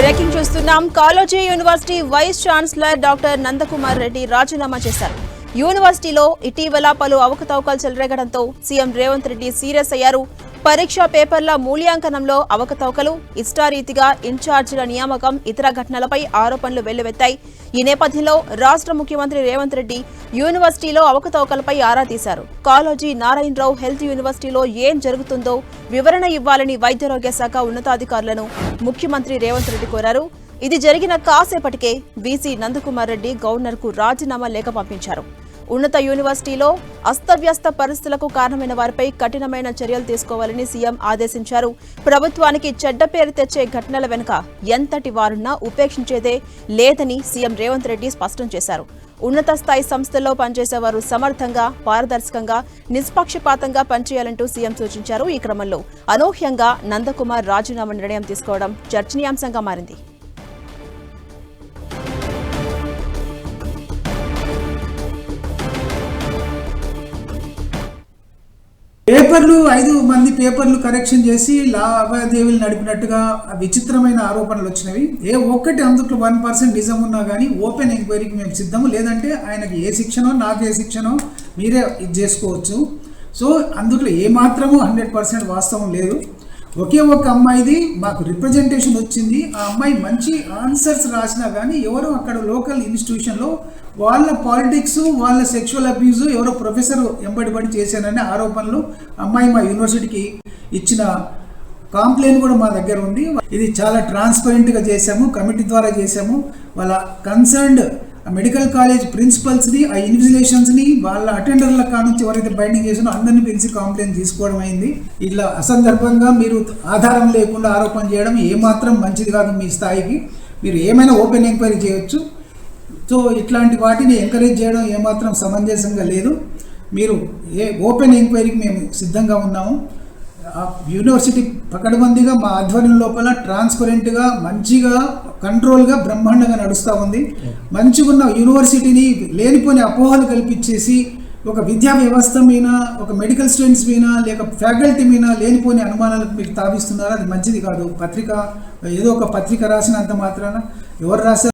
Breaking చూస్తున్నాం. Kaloji university vice chancellor doctor Nandakumar Reddy రాజీనామా చేశారు. యూనివర్సిటీలో ఇటీవల పలు అవకతవకలు చెలరేగడంతో సీఎం రేవంత్ రెడ్డి సీరియస్ అయ్యారు. పరీక్షా పేపర్ల మూల్యాంకనంలో అవకతవకలు ఇష్టారీతిగా ఇన్ఛార్జీల నియామకం ఇతర ఘటనలపై ఆరోపణలు వెల్లువెత్తాయి. ఈ నేపథ్యంలో రాష్ట్ర ముఖ్యమంత్రి రేవంత్ రెడ్డి యూనివర్సిటీలో అవకతవకలపై ఆరా తీశారు. కాలోజీ నారాయణరావు హెల్త్ యూనివర్సిటీలో ఏం జరుగుతుందో వివరణ ఇవ్వాలని వైద్యారోగ్య శాఖ ఉన్నతాధికారులను ముఖ్యమంత్రి రేవంత్ రెడ్డి కోరారు. ఇది జరిగిన కాసేపటికే బీసీ నందకుమార్ రెడ్డి గవర్నర్కు రాజీనామా లేఖ పంపించారు. ఉన్నత యూనివర్సిటీలో అస్తవ్యస్త పరిస్థితులకు కారణమైన వారిపై కఠినమైన చర్యలు తీసుకోవాలని సీఎం ఆదేశించారు. ప్రభుత్వానికి చెడ్డ పేరు తెచ్చే ఘటనల వెనుక ఎంతటి వారున్నా ఉపేక్షించేదే లేదని సీఎం రేవంత్ రెడ్డి స్పష్టం చేశారు. ఉన్నత స్థాయి సంస్థల్లో పనిచేసేవారు సమర్థంగా పారదర్శకంగా నిష్పక్షపాతంగా పనిచేయాలంటూ సీఎం సూచించారు. ఈ క్రమంలో అనూహ్యంగా నందకుమార్ రాజీనామా నిర్ణయం తీసుకోవడం చర్చనీయాంశంగా మారింది. పేపర్లు ఐదు మంది పేపర్లు కరెక్షన్ చేసి లావాదేవీలు నడిపినట్టుగా విచిత్రమైన ఆరోపణలు వచ్చినవి. ఏ ఒక్కటి అందుట్లో వన్ పర్సెంట్ నిజం ఉన్నా కానీ ఓపెన్ ఎంక్వైరీకి మేము సిద్ధము. లేదంటే ఆయనకి ఏ శిక్షణో నాకు ఏ శిక్షణో మీరే ఇది చేసుకోవచ్చు. సో అందుట్లో ఏమాత్రము హండ్రెడ్ పర్సెంట్ వాస్తవం లేదు. ఒకే ఒక అమ్మాయిది మాకు రిప్రజెంటేషన్ వచ్చింది. ఆ అమ్మాయి మంచి ఆన్సర్స్ రాసినా కానీ ఎవరో అక్కడ లోకల్ ఇన్స్టిట్యూషన్లో వాళ్ళ పాలిటిక్స్ వాళ్ళ సెక్షువల్ అబ్యూజ్ ఎవరో ప్రొఫెసర్ ఎంబడిబడి చేశాననే ఆరోపణలు అమ్మాయి మా యూనివర్సిటీకి ఇచ్చిన కాంప్లైంట్ కూడా మా దగ్గర ఉంది. ఇది చాలా ట్రాన్స్పరెంట్గా చేశాము కమిటీ ద్వారా చేశాము. వాళ్ళ కన్సర్న్డ్ మెడికల్ కాలేజ్ ప్రిన్సిపల్స్ని ఆ ఇన్విజిలేషన్స్ని వాళ్ళ అటెండర్ల కానుంచి ఎవరైతే బైండింగ్ చేసినో అందరిని పిలిచి కంప్లైంట్ తీసుకోవడం అయింది. ఇట్లా అసందర్భంగా మీరు ఆధారం లేకుండా ఆరోపణ చేయడం ఏమాత్రం మంచిది కాదు మీ స్థాయికి. మీరు ఏమైనా ఓపెన్ ఎంక్వైరీ చేయొచ్చు. సో ఇట్లాంటి వాటిని ఎంకరేజ్ చేయడం ఏమాత్రం సమంజసంగా లేదు. మీరు ఏ ఓపెన్ ఎంక్వైరీకి మేము సిద్ధంగా ఉన్నాము. యూనివర్సిటీ పకడ్బందీగా మా ఆధ్వర్యం లోపల ట్రాన్స్పరెంట్గా మంచిగా కంట్రోల్గా బ్రహ్మాండంగా నడుస్తూ ఉంది. మంచిగా ఉన్న యూనివర్సిటీని లేనిపోని అపోహలు కల్పించేసి ఒక విద్యా వ్యవస్థ మీద ఒక మెడికల్ స్టూడెంట్స్ మీద లేక ఫ్యాకల్టీ మీద లేనిపోని అనుమానాలకు మీకు తాపిస్తున్నారు అది మంచిది కాదు. పత్రిక ఏదో ఒక పత్రిక రాసినంత మాత్రాన ఎవరు రాశారు?